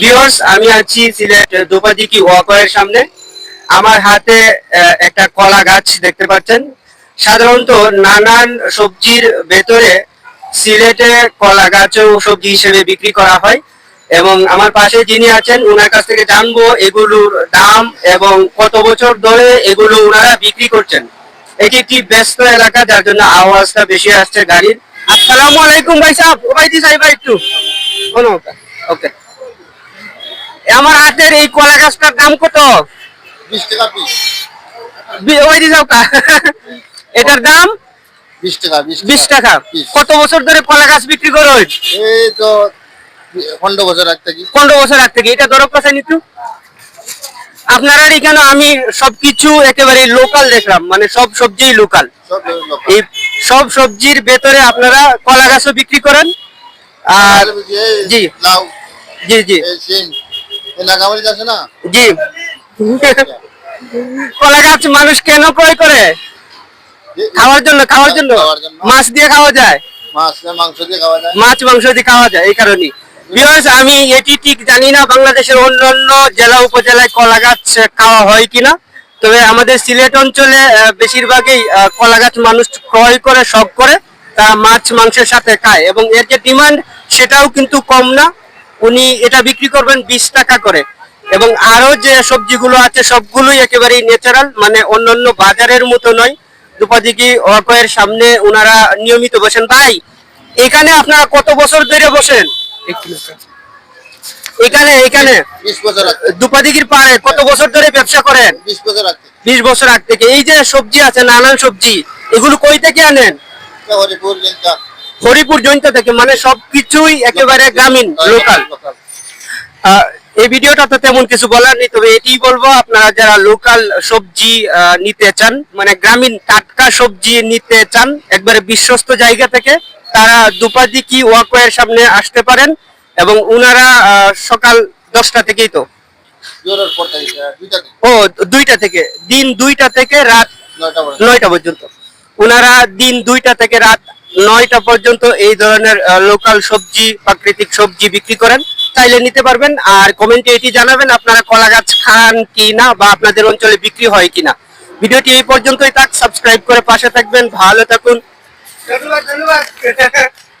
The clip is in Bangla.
ভিউয়ার্স আমি আছি সিলেট দুপাদিকি ওয়াকওয়ের সামনে। আমার হাতে একটা কলা গাছ দেখতে পাচ্ছেন। সাধারণত নানান সবজির ভেতরে সিলেটে কলা গাছও সবজি হিসেবে বিক্রি করা হয়। এবং আমার পাশে যিনি আছেন ওনার কাছ থেকে জানব এগুলোর দাম এবং কত বছর ধরে এগুলো ওনারা বিক্রি করছেন। এটি একটি ব্যস্ত এলাকা, যার জন্য আওয়াজটা বেশি আসছে গাড়ির। আসসালামু আলাইকুম ভাই সাহেব। ও ভাই দি সাহেব একটু। ওকে। আমার হাতের এই কলা গাছটার দাম কত? বিশ টাকা ওই দি কা- এটার দাম? বিশ টাকা বিশ টাকা। কত বছর ধরে কলা গাছ বিক্রি করো? এই তো পনেরো বছর আগ থেকে। পনেরো বছর আগ থেকে। এটা দরব কাছে নিতু? আপনারা এখানে আমি সবকিছু একেবারে লোকাল দেখলাম। মানে সব সবজি লোকাল সব এই সব সবজির ভেতরে আপনারা কলা গাছও বিক্রি করেন। আর জি। জি জি। আছে না? জি। কলা গাছ মানুষ কেন ক্রয় করে? খাওয়ার জন্য খাওয়ার জন্য? মাছ দিয়ে খাওয়া যায়? মাছ মাংস দিয়ে খাওয়া যায়। মাছ মাংস দিয়ে খাওয়া যায় এই কারণে বিকজ আমি এটি ঠিক জানি না বাংলাদেশের অন্যান্য জেলা উপজেলায় কলা গাছ খাওয়া হয় কিনা। তবে আমাদের সিলেট অঞ্চলে বেশিরভাগই কলা গাছ মানুষ ক্রয় করে শখ করে। তারা মাছ মাংসের সাথে খায় এবং এর যে ডিমান্ড সেটাও কিন্তু কম না। উনি এটা বিক্রি করবেন বিশ টাকা করে। এবং আরও যে সবজিগুলো আছে সবগুলোই একেবারেই ন্যাচারাল মানে অন্যান্য বাজারের মতো নয়। দুপাদিকি অকয়ের সামনে ওনারা নিয়মিত বসেন। ভাই এখানে আপনারা কত বছর ধরে বসেন? এখানে এখানে। দুপাদিকির পাড়ে কত বছর ধরে ব্যবসা করেন? বিশ বছর আগ। থেকে বিশ বছর আগ থেকে। এই যে সবজি আছে নানান সবজি এগুলো কই থেকে আনেন? হরিপুর হরিপুর জয়ন্ত থেকে মানে সবকিছুই একেবারে গ্রামীণ লোকাল এই ভিডিওটা তো তেমন কিছু বলার নেই তবে এটাই বলব আপনারা যারা লোকাল সবজি নিতে চান মানে গ্রামীণ টাটকা সবজি নিতে চান একবারে বিশ্বস্ত জায়গা থেকে তারা দুপাদিকি ওয়াকওয়ের সামনে আসতে পারেন এবং উনারা সকাল দশটা থেকেই তো। ও দুইটা থেকে দিন দুইটা থেকে রাত নয়টা পর্যন্ত। উনারা দিন দুইটা থেকে রাত নয়টা পর্যন্ত এই ধরনের লোকাল সবজি, প্রাকৃতিক সবজি বিক্রি করেন, চাইলে নিতে পারবেন। আর কমেন্টে এটি জানাবেন আপনারা কলা গাছ খান কি না বা আপনাদের অঞ্চলে বিক্রি হয় কিনা ভিডিওটি এই পর্যন্তই থাক সাবস্ক্রাইব করে পাশে থাকবেন, ভালো থাকুন। ধন্যবাদ ধন্যবাদ।